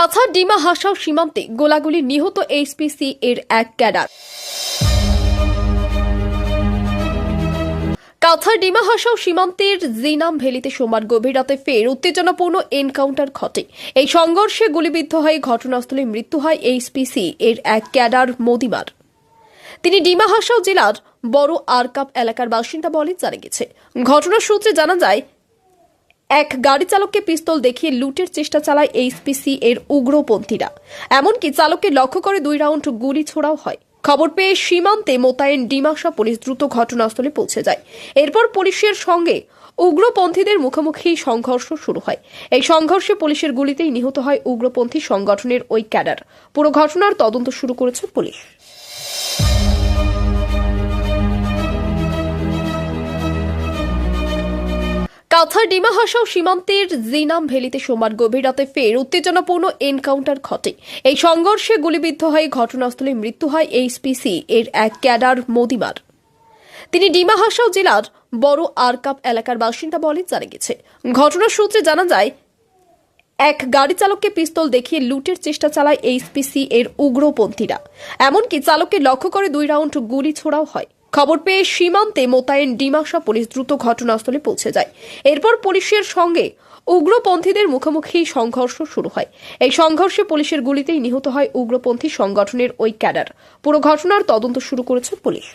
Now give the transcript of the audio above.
কাছাড় ডিমা হাসাও সীমান্তে গোলাগুলি নিহত এইচপিসি এর এক ক্যাডার। কাছাড় ডিমা হাসাও সীমান্তের জিনাম ভ্যালিতে সোমবার গভীর রাতে ফের উত্তেজনাপূর্ণ এনকাউন্টার ঘটে। এই সংঘর্ষে গুলিবিদ্ধ হয়ে ঘটনাস্থলে মৃত্যু হয় এইচপিসি এর এক ক্যাডার মোদিমার। তিনি ডিমা হাসাও জেলার বড় আরকাপ এলাকার বাসিন্দা বলে জানা গেছে। ঘটনার সূত্রে জানা যায় এক গাড়ি চালককে পিস্তল দেখিয়ে লুটের চেষ্টা চালায় এইচপিসি এর উগ্রপন্থীরা। এমনকি চালককে লক্ষ্য করে দুই রাউন্ড গুলি ছোড়াও হয়। খবর পেয়ে সীমান্তে মোতায়েন ডিমাসা পুলিশ দ্রুত ঘটনাস্থলে পৌঁছে যায়। এরপর পুলিশের সঙ্গে উগ্রপন্থীদের মুখোমুখি সংঘর্ষ শুরু হয়। এই সংঘর্ষে পুলিশের গুলিতেই নিহত হয় উগ্রপন্থী সংগঠনের ওই ক্যাডার। পুরো ঘটনার তদন্ত শুরু করেছে পুলিশ। কাছাড় ডিমা হাসাও সীমান্তের জিনাম ভ্যালিতে সোমবার গভীর রাতে ফের উত্তেজনাপূর্ণ এনকাউন্টার ঘটে। এই সংঘর্ষে গুলিবিদ্ধ হয়ে ঘটনাস্থলে মৃত্যু হয় এইচপিসি এর এক ক্যাডার মোদিমার। তিনি ডিমা হাসাও জেলার বড় আরকাপ এলাকার বাসিন্দা বলে জানা গেছে। ঘটনার সূত্রে জানা যায়, এক গাড়ি চালককে পিস্তল দেখিয়ে লুটের চেষ্টা চালায় এইচপিসি এর উগ্রপন্থীরা। এমনকি চালককে লক্ষ্য করে দুই রাউন্ড গুলি ছোড়াও হয়। খবর পেয়ে সীমান্তে মোতায়েন ডিমাসা পুলিশ দ্রুত ঘটনাস্থলে পৌঁছে যায়। এরপর পুলিশের সঙ্গে উগ্রপন্থীদের মুখোমুখি সংঘর্ষ শুরু হয়। এই সংঘর্ষে পুলিশের গুলিতেই নিহত হয় উগ্রপন্থী সংগঠনের ওই ক্যাডার। পুরো ঘটনার তদন্ত শুরু করেছে পুলিশ।